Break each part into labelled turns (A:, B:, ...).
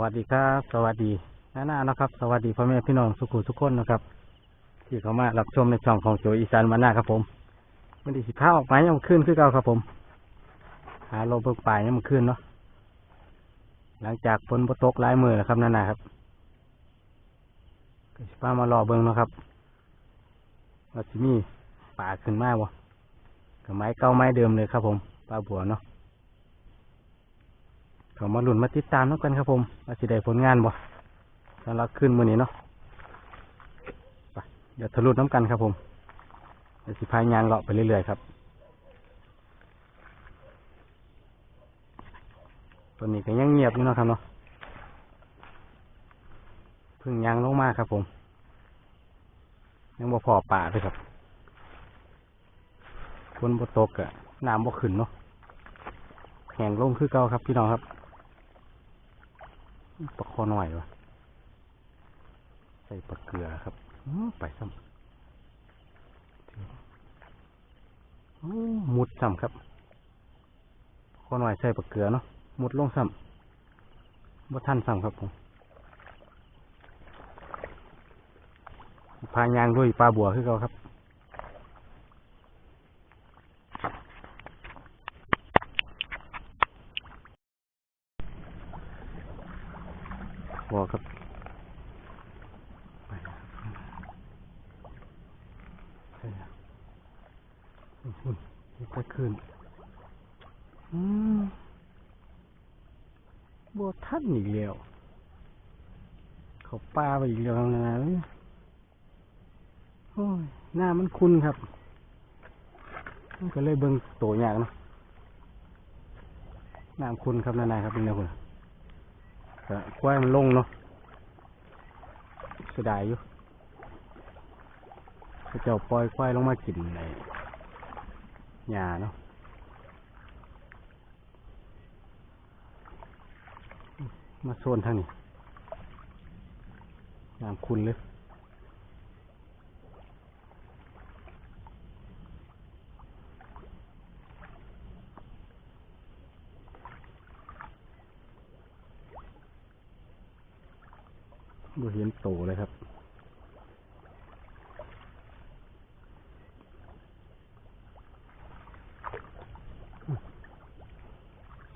A: วัสดีครับ สวัสดีน้าหน้านะครับ สวัสดีพ่อแม่พี่น้องสุขุทุกคนนะครับ ที่เขามารับชมในช่องของโจอีสานมาหน้าครับผมมันดีสิพ้าออกไปยังขึ้นคือเก่าครับผม หาโลเบิกป่ายยังมันขึ้นเนาะหลังจากฝนตกหลายมือแล้วครับน้าหน้าครับสิพ้ามารอเบิ่งนะครับว่าสิมีป่าขึ้นมากวะกับไม้เก่าไม้เดิมเลยครับผมปลาบัวเนาะ เขามาหลุนมาติดตามแล้วกันครับผมว่าสิได้ผลงานบ่สำหรับขึ้นมือนี้เนาะไปเดี๋ยวทะลุน้ำกันครับผมเดี๋ยวสิพายยางเลาะไปเรื่อยๆครับตัวนี้ก็ยังเงียบอยู่เนาะครับเนาะพิ่งยางลงมาครับผม ยังบ่พอป่าเลยครับฝนบ่ตกอะน้ำบ่ขึ้นเนาะแห้งลงคือเก่าครับพี่น้องครับ ปลาคอหน่อยวะใส่ปลาเกลือครับไปซ้ำมุดซ้ำครับคอหน่อยใส่ปลาเกลือเนาะมุดลงซ้ำบ่ท่านซ้ำครับผมพายางด้วยปลาบัวคือเขาครับ บัวครับไปครับใช่ครับอุ่นๆไปขึ้นอืมบัวท่านอีกแล้วเขาปลาไปอีกแล้วนะโอ้ยหน้ามันคุ้นครับก็เลยเบิ่งโตยากเนาะน้ำคุณครับนานๆครับนี่นะคุณ ก็ควายมันลงเนาะเสียดายอยู่เขาเจ้าปล่อยควายลงมากินในหญ้าเนาะมาโซนทางนี้น้ำคุณเลย เลี้ยงโตเลยครับ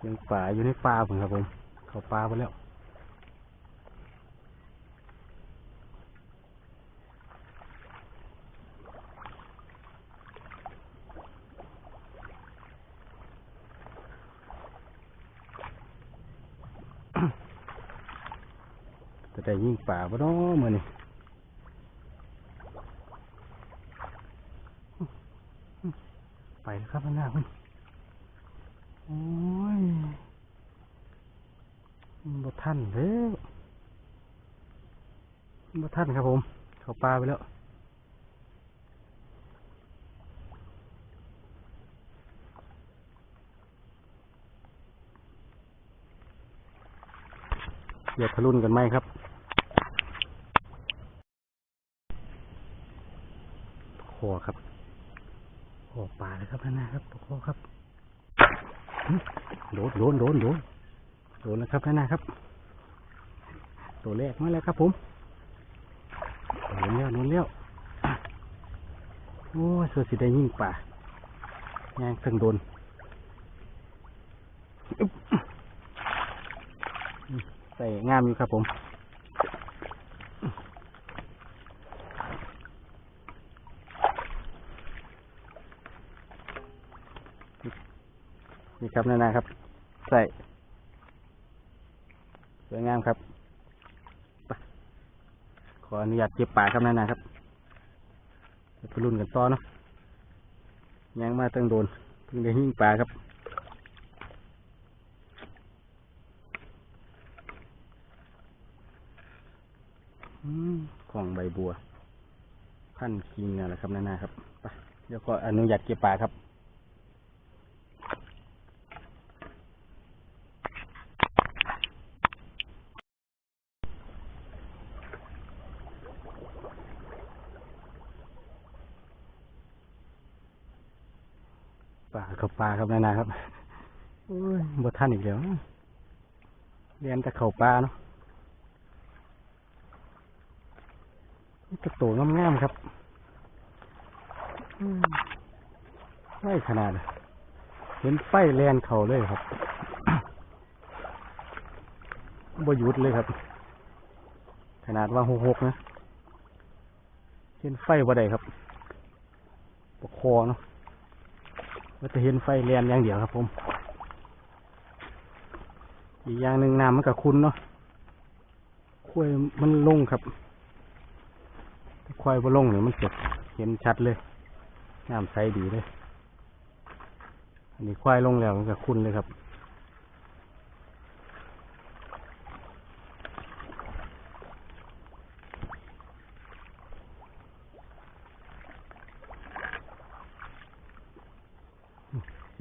A: ยังป่าอยู่ในป่าผมครับผม เขาป่าไปแล้ว จะได้ยิงป่าบ่เนาะมื้อนี้ไปแล้วครับหน้าเพิ่โอ้ยบ่ทันแล้วบ่ทันครับผม เขาป่าไปแล้วเดี๋ยวทะลุนกันไหมครับ คอครับคอปลาเลยครับน้าครับคอครับโดนโดนโดนโดนโดนแล้วครับน้าครับ ตัวแรกมาแล้วครับผมโดนแล้วโดนแล้วโอ้ยเสือสีได้ยิ่งป่าย่างซึ่งโดนอึ๊บอืมใส่งามอยู่ครับผม นี่ ครับนานาครับ ใส่สวยงามครับ ขออนุญาตเก็บป่าครับนานาครับจะไปรุ่นกันต่อเนาะยังมาตั้งโดนเพิ่งได้หิ้งป่าครับของใบบัว พันคิงนี่ยแหละครับนานาครับไปเดี๋ยวก็อนุญาตเก็บป่าครับ ป่าเขาปลาครับนานาครับอ้ยบทท่านอีกแล้วเรียนแต่เข่าปลาเนาะตะโตง่ามๆครับไม่ขนาดเห็นไฟแลนเข่าเลยครับบยุดเลยครับ ขนาดว่าหกหกนะเห็นไฟบ่ได้ครับปรกคอเนาะ มันจะเห็นไฟแลนอย่างเดียวครับผม อีกอย่างหนึ่งน้ำมันกับคุณเนาะควายมันลงครับควายบนลงเนี่ยมันเจ็บเห็นชัดเลย น้ำใสดีเลย อันนี้ควายลงแล้วมันกับคุณเลยครับ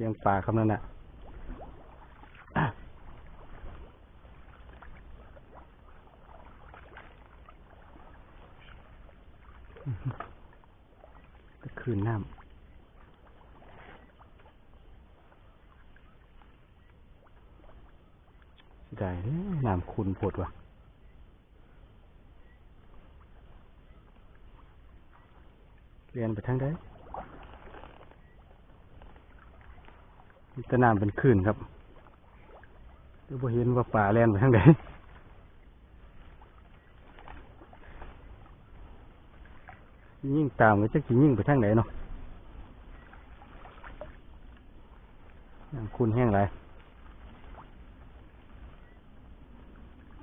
A: เสียงป่าครับนั่นน่ะก็คืนน้ำสิได้น้ำคุณโพดว่ะเรียนไปทางใด มีต่น้ำเป็นคลื่นครับเดี๋ยวพอเห็นว่าป่าเรียนไปทางใดยิ่งตามก็จะสิยิ่งไปทางไหนเนาะน้ำคุณแห้งไร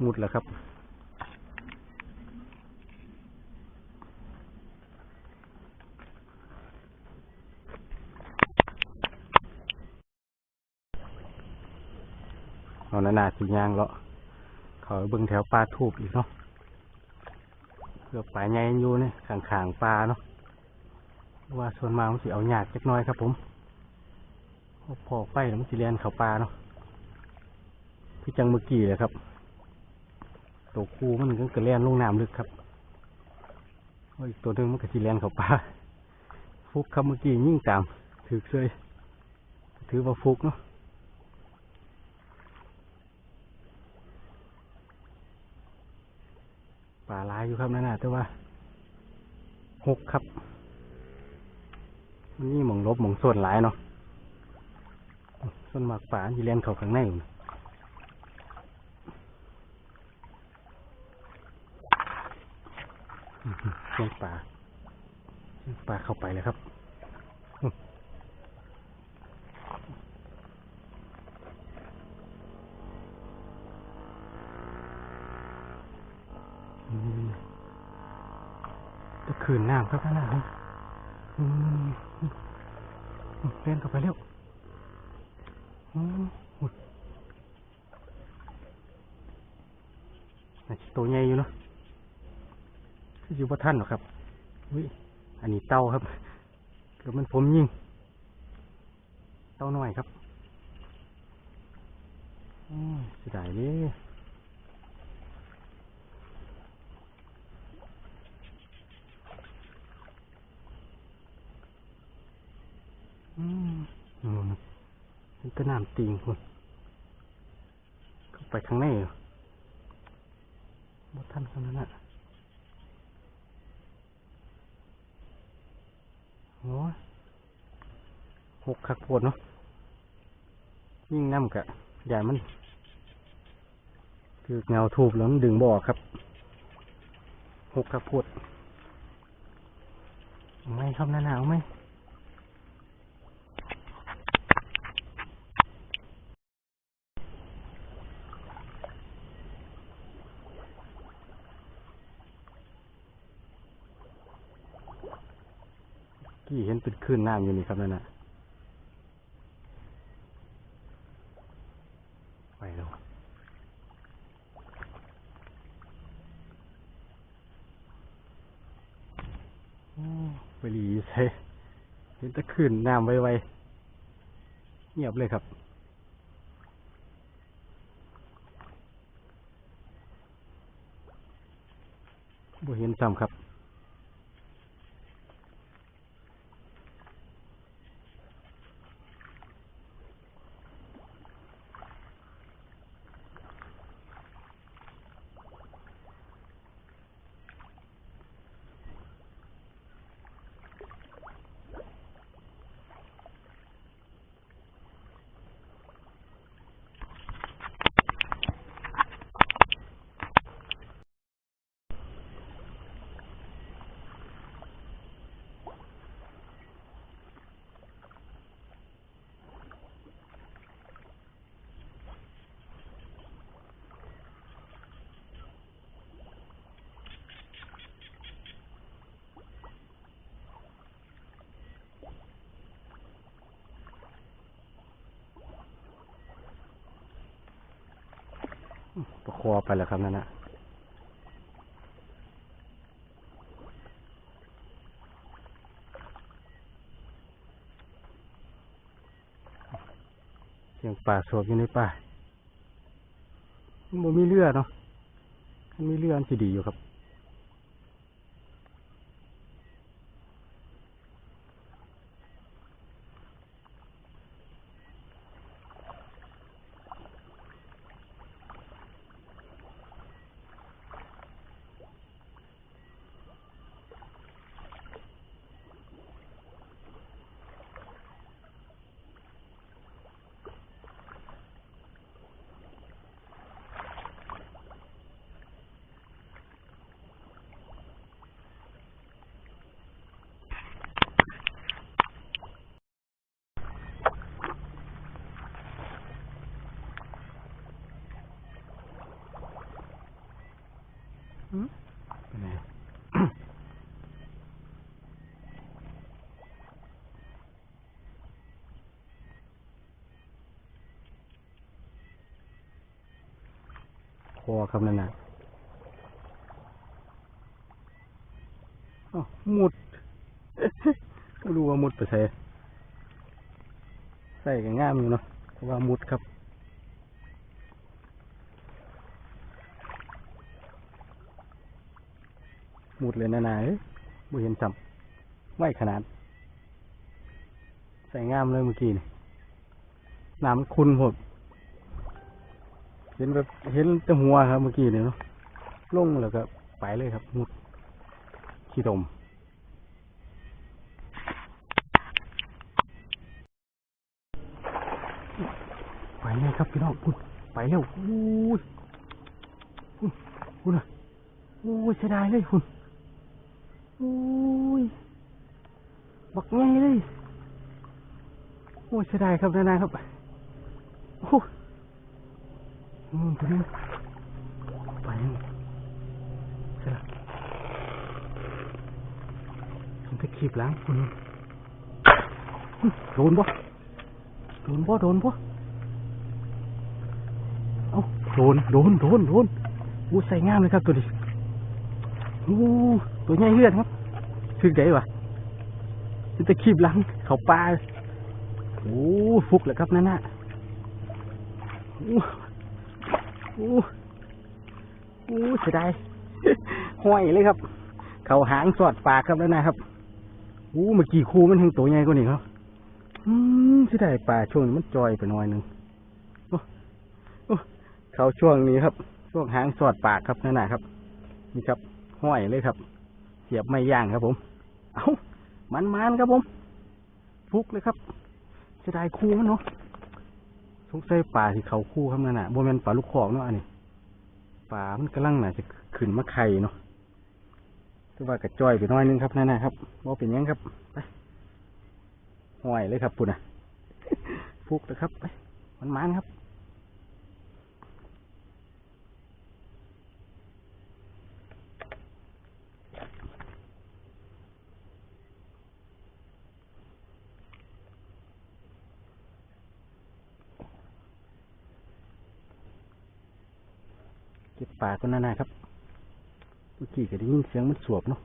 A: มุดแล้วครับ เอาหนาๆสียางเลาะเขาเบิ่งแถวปลาทูบอีกเนาะเพื่อปลาใหญ่อยู่เนี่ยข้างๆปลาเนาะว่าส่วนมากมันสิเอาหยากจักน้อยครับผมพราะพอไฟแล้วมันสิเลียนเขาปลาเนาะพี่จังเมื่อกี้เลยครับตัวคูมันก็กระเลียนลงน้ำลึกครับโอ้ยอีกตัวนึงมันก็สิเลียนเขาปลาฟุกครับเมื่อกี้ยิ่งตามถือเลยถือว่าฟุกเนาะ ป่าหลายอยู่ครับนั่นน่ะแต่ว่าหกครับมันนี่หมองลบหมองส่วนหลายเนาะส่วนหมากป่าที่เลียนเขาข้างในอยู่นะอื้อหือเสียงป่าเสียงป่าเข้าไปเลยครับอื้ออืมจะขื นน้ำครับข้างหน้าเล่นเข้าไปเร็วตัวใหญ่อยู่เนาะคืออยู่ประท่านหรอครับวิอันนี้เต้าครับเกือบมันผมยิงเต้าน้อยครับอืมสียดายเอืมอืมมันก็น้ำติงคุณเข้าไปข้างในเหรอบ่ทันขนาดนั้นน่ะโอ้หกขักปวดเนาะยิ่งน้ำกะใหญ่มัน คือเงาทูบแล้วมันดึงบ่อครับหกขักปวดไหม่ครับหน้าหนาวไหม กี่เห็นเป็นคลื่นน้ำอยู่นี่ครับนั่นน่ะไปแล้วไปหลีใส่เห็นตะคลื่นน้ำไวๆเงียบเลยครับบ่เห็นซ้ำครับ ประคอไปแล้วครับนั่นนะเสียงป่าสวบอยู่ในป่ามันมีเลือดเนาะมันมีเลืออันที่ดีอยู่ครับ ไปไหน คอครับนั่นน่ะอ้าวมุดรู้ว่ามุดไปใส่ใส่กันง่ามอยู่เนาะเพราะว่ามุดครับ หมุดเลยนะนายบ่เห็นจับไหวขนาด ใส่งามเลยเมื่อกี้นี่น้ำคุณหมด เห็นแบบเห็นแต่หัวครับเมื่อกี้นี่เนาะลงแล้วก็ไปเลยครับหมุดขี้ตมไปเลยครับพี่น้องพุ่นไปเร็วอู้ยพุ่นพุ่นอะอู้ยเสียดายเลยพุ่น อู้ยบักง่ายเลยโอ้ยเสียดายครับนานๆครับโอ้ยอืมตัวนี้ไปยังใช่ละทำไปขีบล้างคุณโดนบ่โดนบ่โดนบ่เอ้าโดนโดนโดนโดนอู้ใส่ง่ามเลยครับตัวนี้ โอ้ตัวใหญ่เลือดครับถึงไดวะจะตะขีบหล้างเขาปลาโอ้ฟุกเลยครับนั่นน่ะโอู้อู้อู้เสียดายห้อยเลยครับ เขาหางสอดปากครับแล้วนะครับโอ้เมื่อกี้คูมันแห่งตัวใหญ่กว่านี้ครับ อืมเสียดายปลาช่วงนี้มันจอยไปหน่อยหนึงโอ้โอ้เขาช่วงนี้ครับ ช่วงหางสอดปากครับนั่นนะครับ นี่ครับ ห้อยเลยครับ เสียบไม่ย่างครับ ผม เอามันมันๆครับผมฟุกเลยครับเสียดายคูมันเนาะสงสัยป่าที่เขาคู่ครับนั่นน่ะบ่แม่นป่าลูกคอกเนาะอันนี้ป่ามันกำลังน่ะจะขึ้นมาไข่เนาะคือว่ากระจ้อยไปน้อยนึงครับนั่นน่ะครับบ่าเป็นยังครับไปห้อยเลยครับปุ่นน่ะฟุกเลยครับไปมันมันๆครับ เก็บป่าก็นั่นน่ะครับเมื่อกี้ก็ได้ยินเสียงมันสวบเนาะ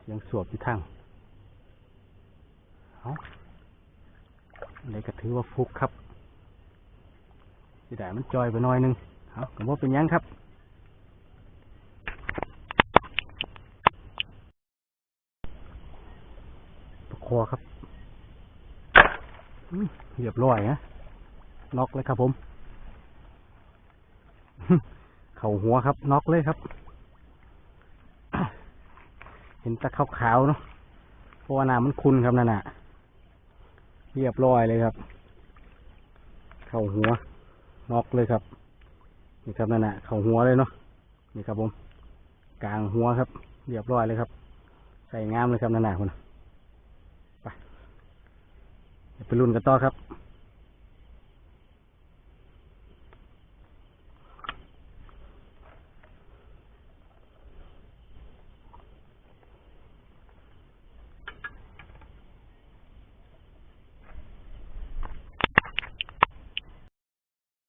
A: เสียงสวบที่ทางเอาอะไรก็ถือว่าฟุกครับที่ได้มันจอยไปหน่อยนึงเอาก็บ่เป็นยังครับประคอครับ เรียบร้อยนะน็อกเลยครับผม เข่าหัวครับน็อกเลยครับ เห็นตะขาวๆเนาะเพราะว่าน้ำมันคุณครับนั่นน่ะ เรียบร้อยเลยครับ เข่าหัวน็อกเลยครับ นี่ครับนั่นน่ะ เข่าหัวเลยเนาะนี่ครับผม กลางหัวครับ เรียบร้อยเลยครับ ใส่งามเลยครับนั่นน่ะคุณไปเดี๋ยว ไปรุ่นกันต่อครับ